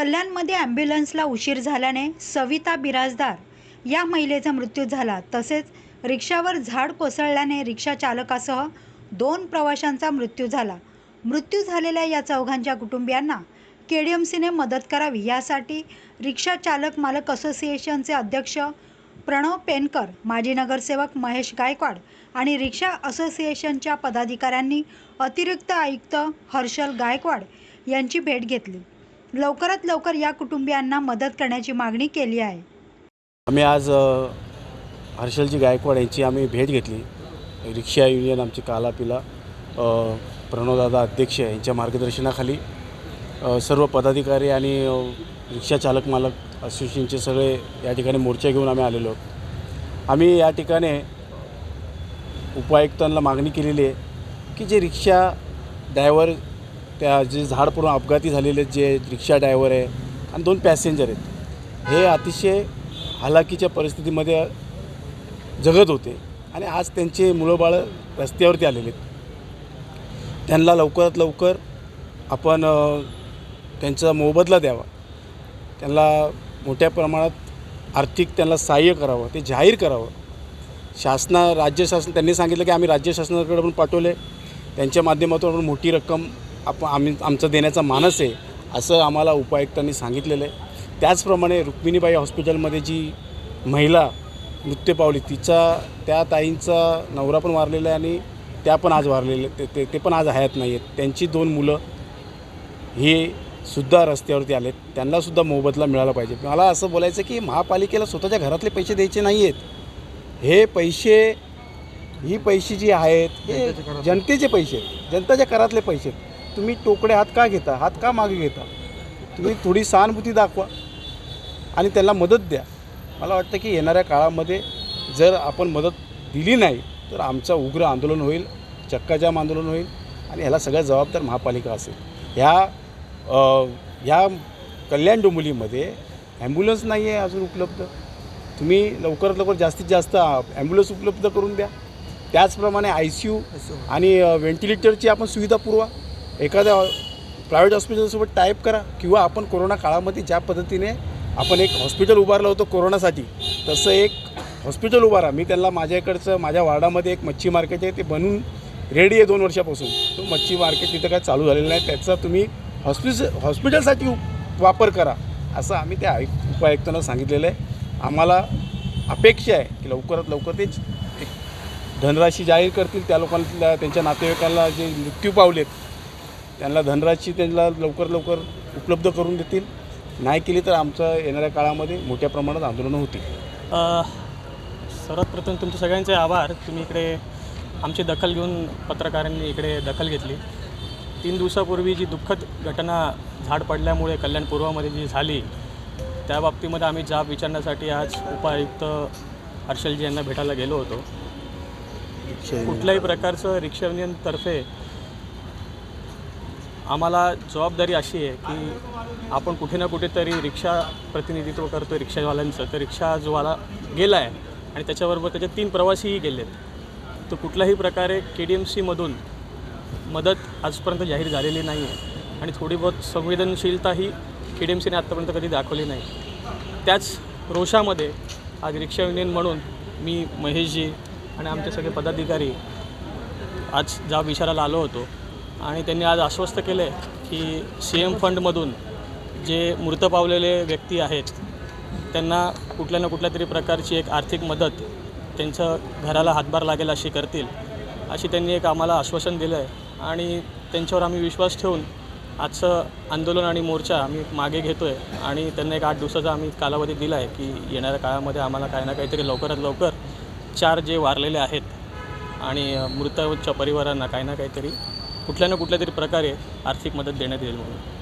कल्याणमध्ये ॲम्ब्युलन्सला उशीर झाल्याने सविता बिराजदार या महिलेचा मृत्यू झाला. तसेच रिक्षावर झाड कोसळल्याने रिक्षा चालकासह दोन प्रवाशांचा मृत्यू झाला. मृत्यू झालेल्या या चौघांच्या कुटुंबियांना के डी एम सीने मदत करावी यासाठी रिक्षा चालक मालक असोसिएशनचे अध्यक्ष प्रणव पेनकर माजी नगरसेवक महेश गायकवाड आणि रिक्षा असोसिएशनच्या पदाधिकाऱ्यांनी अतिरिक्त आयुक्त हर्षल गायकवाड यांची भेट घेतली. लवकरात लवकर या कुटुंबियांना मदत करण्याची मागणी केली आहे. आम्ही आज हर्षलजी गायकवाड यांची आम्ही भेट घेतली. रिक्षा युनियन आमची कालापिला प्रणवदादा अध्यक्ष यांच्या मार्गदर्शनाखाली सर्व पदाधिकारी आणि रिक्षा चालक मालक असोसिएशनचे सगळे या ठिकाणी मोर्चा घेऊन आम्ही आलेलो. आहोत आम्ही या ठिकाणी उपायुक्तांना मागणी केलेली आहे की जे रिक्षा ड्रायव्हर त्या जे झाड पूर्ण अपघाती झालेले जे रिक्षा ड्रायव्हर आहे आणि दोन पॅसेंजर आहेत हे अतिशय हालाकीच्या परिस्थितीमध्ये जगत होते आणि आज त्यांचे मुलं रस्त्यावरती आलेले आहेत. त्यांना लवकरात लवकर आपण त्यांचा मोबदला द्यावा. त्यांना मोठ्या प्रमाणात आर्थिक त्यांना सहाय्य करावं ते जाहीर करावं. शासना राज्य शासन त्यांनी सांगितलं की आम्ही राज्य शासनाकडे पण पाठवले. त्यांच्या माध्यमातून आपण मोठी रक्कम आपण आम्ही आमचं देण्याचा मानस आहे असं आम्हाला उपायुक्तांनी सांगितलेलं आहे. त्याचप्रमाणे रुक्मिणीबाई हॉस्पिटलमध्ये जी महिला मृत्यू पावली तिचा त्या ताईंचा नवरा पण वारलेला आहे आणि त्या पण आज वारलेले ते ते ते पण आज हयात नाही आहेत. त्यांची दोन मुलं ही सुद्धा रस्त्यावरती आलेत. त्यांनासुद्धा मोबदला मिळाला पाहिजे. मला असं बोलायचं की महापालिकेला स्वतःच्या घरातले पैसे द्यायचे नाही आहेत. हे पैसे ही पैसे जी आहेत हे जनतेचे पैसे आहेत. जनताच्या करातले पैसे आहेत. तुम्ही टोकडे हात का घेता? हात का मागे घेता? तुम्ही थोडी सहानुभूती दाखवा आणि त्यांना मदत द्या. मला वाटतं की येणाऱ्या काळामध्ये जर आपण मदत दिली नाही तर आमचं उग्र आंदोलन होईल चक्काजाम आंदोलन होईल आणि ह्याला सगळ्यात जबाबदार महापालिका असेल. ह्या ह्या कल्याण डोंबिवलीमध्ये ॲम्ब्युलन्स नाही आहे अजून उपलब्ध. तुम्ही लवकरात लवकर जास्तीत जास्त ॲम्ब्युलन्स उपलब्ध करून द्या. त्याचप्रमाणे आय सी यू आणि व्हेंटिलेटरची आपण सुविधा पुरवा. एखाद्या प्रायव्हेट हॉस्पिटलसोबत टाईप करा किंवा आपण कोरोना काळामध्ये ज्या पद्धतीने आपण एक हॉस्पिटल उभारलं होतं कोरोनासाठी तसं एक हॉस्पिटल उभारा. मी त्यांना माझ्या इकडचं माझ्या वार्डामध्ये एक मच्छी मार्केट आहे ते बनून रेडी आहे दोन वर्षापासून. तो मच्छी मार्केट तिथं काय चालू झालेलं नाही त्याचा तुम्ही हॉस्पिस हॉस्पिटलसाठी वापर करा असं आम्ही त्या आयुक्त उपायुक्तांना सांगितलेलं आहे. आम्हाला अपेक्षा आहे की लवकरात लवकर तेच धनराशी जाहीर करतील त्या लोकांना त्यांच्या नातेवाईकांना जे मृत्यू पावलेत त्यांना धनराशी त्यांना लवकर लवकर उपलब्ध करून देतील. नाही केली तर आमचं येणाऱ्या काळामध्ये मोठ्या प्रमाणात आंदोलनं होतील. सर्वात प्रथम तुमचे सगळ्यांचे आभार. तुम्ही इकडे आमची दखल घेऊन पत्रकारांनी इकडे दखल घेतली. तीन दिवसापूर्वी जी दुःखद घटना झाड पडल्यामुळे कल्याण पूर्वामध्ये जी झाली त्या बाबतीमध्ये आम्ही जाब विचारण्यासाठी आज उपायुक्त हर्षलजी यांना भेटायला गेलो होतो. कुठल्याही प्रकारचं रिक्षा युनियनतर्फे आम्हाला जबाबदारी अशी आहे की आपण कुठे ना कुठेतरी रिक्षा प्रतिनिधित्व करतो रिक्षावाल्यांचं. तर रिक्षा जोवाला गेला आहे आणि त्याच्याबरोबर त्याचे तीन प्रवासीही गेलेत. तर कुठल्याही प्रकारे के डी एम सीमधून मदत आजपर्यंत जाहीर झालेली नाही आहे आणि थोडी बहुत संवेदनशीलताही के डी एम सीने आत्तापर्यंत कधी दाखवली नाही. त्याच रोषामध्ये आज रिक्षा युनियन म्हणून मी महेशजी आणि आमचे सगळे पदाधिकारी आज जाब विचारायला आलो होतो आणि त्यांनी आज आश्वस्त केलं आहे की सी एम फंडमधून जे मृत पावलेले व्यक्ती आहेत त्यांना कुठल्या ना कुठल्या तरी प्रकारची एक आर्थिक मदत त्यांचं घराला हातभार लागेल अशी करतील अशी त्यांनी एक आम्हाला आश्वासन दिलं आहे आणि त्यांच्यावर आम्ही विश्वास ठेवून आजचं आंदोलन आणि मोर्चा आम्ही मागे घेतो आहे आणि त्यांना एक आठ दिवसाचा आम्ही कालावधी दिला आहे की येणाऱ्या काळामध्ये आम्हाला काही ना काहीतरी लवकरात लवकर चार जे वारलेले आहेत आणि मृतांच्या परिवारांना काही ना काहीतरी कुठल्या ना कुठल्या तरी प्रकारे आर्थिक मदत देण्यात येईल म्हणून.